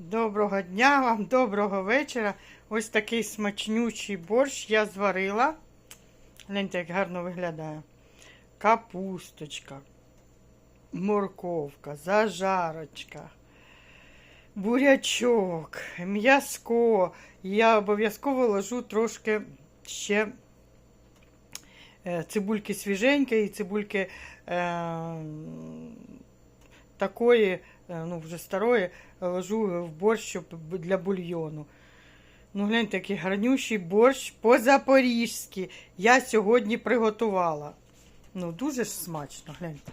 Доброго дня вам, доброго вечора. Ось такий смачнючий борщ я зварила. Гляньте, як гарно виглядає. Капусточка, морковка, зажарочка, бурячок, м'язко. Я обов'язково ложу трошки ще е, цибульки свіженької, цибульки е, такої, е, ну вже старої, ложу в борщ для бульйону. Ну, гляньте, який гарнющий борщ по-запорізьки. Я сьогодні приготувала. Ну, дуже ж смачно, гляньте.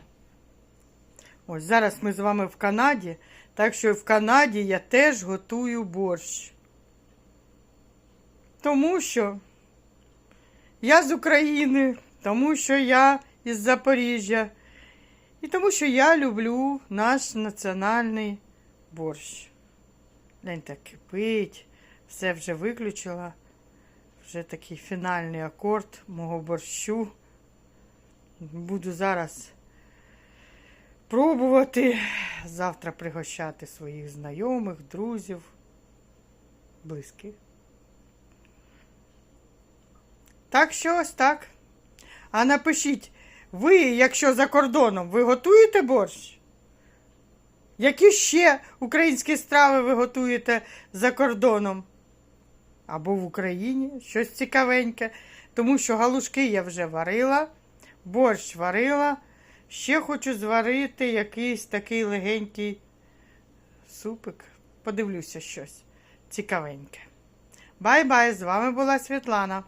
Ось зараз ми з вами в Канаді, так що в Канаді я теж готую борщ. Тому що я з України, тому що я із Запоріжжя. І тому що я люблю наш національний борщ. Гляньте, кипить, все вже виключила. Вже такий фінальний акорд мого борщу. Буду зараз пробувати завтра пригощати своїх знайомих, друзів, близьких. Так що ось так. А напишіть, ви, якщо за кордоном, ви готуєте борщ? Які ще українські страви ви готуєте за кордоном? Або в Україні щось цікавеньке. Тому що галушки я вже варила, борщ варила. Ще хочу зварити якийсь такий легенький супик. Подивлюся щось цікавеньке. Бай-бай! З вами була Світлана.